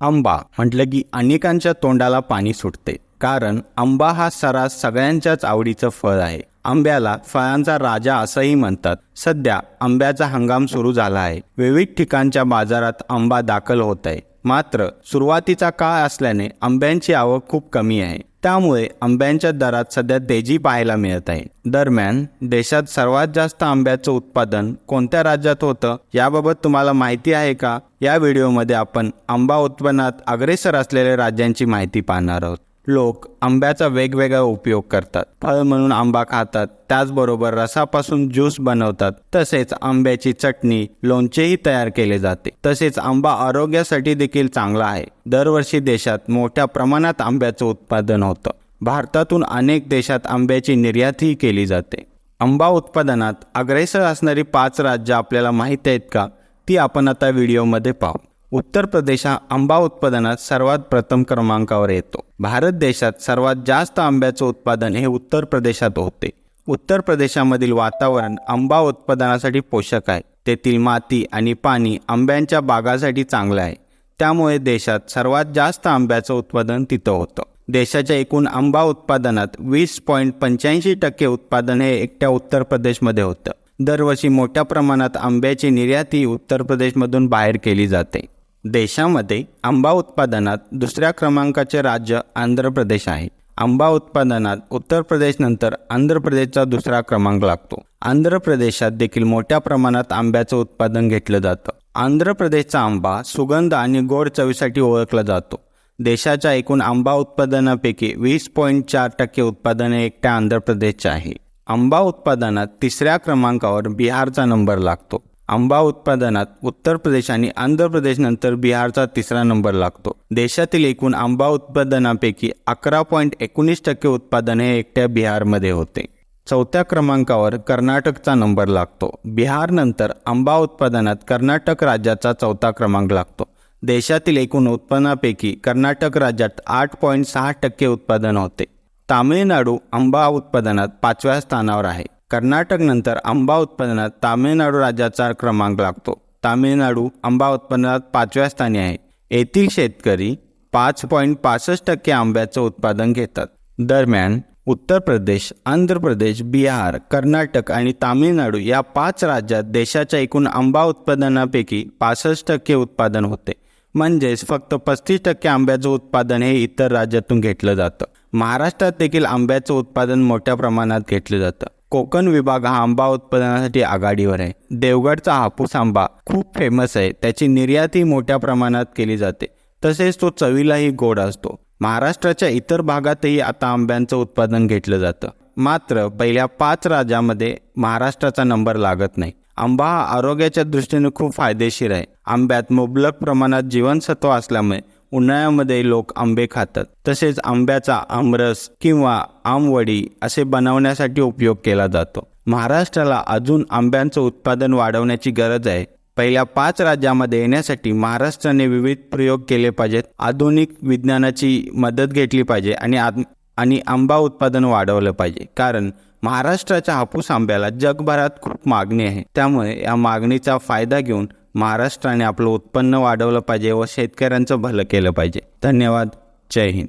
आंबा म्हटलं की अनेकांच्या तोंडाला पाणी सुटते. कारण आंबा हा सरास सगळ्यांच्याच आवडीचं फळ आहे. आंब्याला फळांचा राजा असंही म्हणतात. सध्या आंब्याचा हंगाम सुरू झाला आहे. विविध ठिकाणच्या बाजारात आंबा दाखल होत आहे मात्र सुरुवातीचा काळ असल्याने आंब्यांची आवक खूप कमी आहे. त्यामुळे आंब्यांच्या दरात सध्या तेजी पाहायला मिळत आहे. दरम्यान देशात सर्वात जास्त आंब्याचं उत्पादन कोणत्या राज्यात होतं याबाबत तुम्हाला माहिती आहे का? या व्हिडिओमध्ये आपण आंबा उत्पन्नात अग्रेसर असलेल्या राज्यांची माहिती पाहणार आहोत. लोक आंब्याचा वेगवेगळा उपयोग करतात. फळ म्हणून आंबा खातात त्याचबरोबर रसापासून ज्यूस बनवतात. तसेच आंब्याची चटणी लोणचेही तयार केले जाते. तसेच आंबा आरोग्यासाठी देखील चांगला आहे. दरवर्षी देशात मोठ्या प्रमाणात आंब्याचं उत्पादन होतं. भारतातून अनेक देशात आंब्याची निर्यातही केली जाते. आंबा उत्पादनात अग्रेसर असणारी पाच राज्य आपल्याला माहीत आहेत का? ती आपण आता व्हिडिओमध्ये पाहू. उत्तर प्रदेश हा आंबा उत्पादनात सर्वात प्रथम क्रमांकावर येतो. भारत देशात सर्वात जास्त आंब्याचं उत्पादन हे उत्तर प्रदेशात होते. उत्तर प्रदेशामधील वातावरण आंबा उत्पादनासाठी पोषक आहे. तेथील माती आणि पाणी आंब्यांच्या बागासाठी चांगलं आहे. त्यामुळे देशात सर्वात जास्त आंब्याचं उत्पादन तिथं होतं. देशाच्या एकूण आंबा उत्पादनात वीस पॉईंट पंच्याऐंशी टक्के उत्पादन हे एकट्या उत्तर प्रदेशमध्ये होतं. दरवर्षी मोठ्या प्रमाणात आंब्याची निर्यातही उत्तर प्रदेशमधून बाहेर केली जाते. देशामध्ये आंबा उत्पादनात दुसऱ्या क्रमांकाचे राज्य आंध्र प्रदेश आहे. आंबा उत्पादनात उत्तर प्रदेशनंतर आंध्र प्रदेशचा दुसरा क्रमांक लागतो. आंध्र प्रदेशात देखील मोठ्या प्रमाणात आंब्याचं उत्पादन घेतलं जातं. आंध्र प्रदेशचा आंबा सुगंध आणि गोड चवीसाठी ओळखला जातो. देशाच्या एकूण आंबा उत्पादनापैकी वीस पॉईंट चार टक्के उत्पादन एकट्या आंध्र प्रदेशचे आहे. आंबा उत्पादनात तिसऱ्या क्रमांकावर बिहारचा नंबर लागतो. आंबा उत्पादनात उत्तर प्रदेश आणि आंध्र प्रदेशनंतर बिहारचा तिसरा नंबर लागतो. देशातील एकूण आंबा उत्पादनापैकी अकरा पॉईंट एकोणीस टक्के उत्पादन हे एकट्या बिहारमध्ये होते. चौथ्या क्रमांकावर कर्नाटकचा नंबर लागतो. बिहारनंतर आंबा उत्पादनात कर्नाटक राज्याचा चौथा क्रमांक लागतो. देशातील एकूण उत्पन्नापैकी कर्नाटक राज्यात आठ पॉईंट सहा टक्के उत्पादन होते. तामिळनाडू आंबा उत्पादनात पाचव्या स्थानावर आहे. कर्नाटकनंतर आंबा उत्पादनात तामिळनाडू राज्याचा क्रमांक लागतो. तामिळनाडू आंबा उत्पादनात पाचव्या स्थानी आहे. येथील शेतकरी पाच पॉईंट पासष्ट टक्के आंब्याचं उत्पादन घेतात. दरम्यान उत्तर प्रदेश आंध्र प्रदेश बिहार कर्नाटक आणि तामिळनाडू या पाच राज्यात देशाच्या एकूण आंबा उत्पादनापैकी पासष्ट टक्के उत्पादन होते. म्हणजेच फक्त पस्तीस टक्के आंब्याचं उत्पादन हे इतर राज्यातून घेतलं जातं. महाराष्ट्रात देखील आंब्याचं उत्पादन मोठ्या प्रमाणात घेतलं जातं. कोकण विभाग हा आंबा उत्पादनासाठी आघाडीवर आहे. देवगडचा हापूस आंबा खूप फेमस आहे. त्याची निर्यातही मोठ्या प्रमाणात केली जाते. तसेच तो चवीलाही गोड असतो. महाराष्ट्राच्या इतर भागातही आता आंब्यांचं उत्पादन घेतलं जातं. मात्र पहिल्या पाच राज्यामध्ये महाराष्ट्राचा नंबर लागत नाही. आंबा हा आरोग्याच्या दृष्टीने खूप फायदेशीर आहे. आंब्यात मुबलक प्रमाणात जीवनसत्व असल्यामुळे उन्हाळ्यामध्ये लोक आंबे खातात. तसेच आंब्याचा आमरस किंवा आमवडी असे बनवण्यासाठी उपयोग केला जातो. महाराष्ट्राला अजून आंब्यांचं उत्पादन वाढवण्याची गरज आहे. पहिल्या पाच राज्यामध्ये येण्यासाठी महाराष्ट्राने विविध प्रयोग केले पाहिजेत. आधुनिक विज्ञानाची मदत घेतली पाहिजे आणि आत आणि आंबा उत्पादन वाढवलं पाहिजे. कारण महाराष्ट्राच्या हापूस आंब्याला जगभरात खूप मागणी आहे. त्यामुळे या मागणीचा फायदा घेऊन महाराष्ट्राने आपलं उत्पन्न वाढवलं पाहिजे व शेतकऱ्यांचं भलं केलं पाहिजे. धन्यवाद. जय हिंद.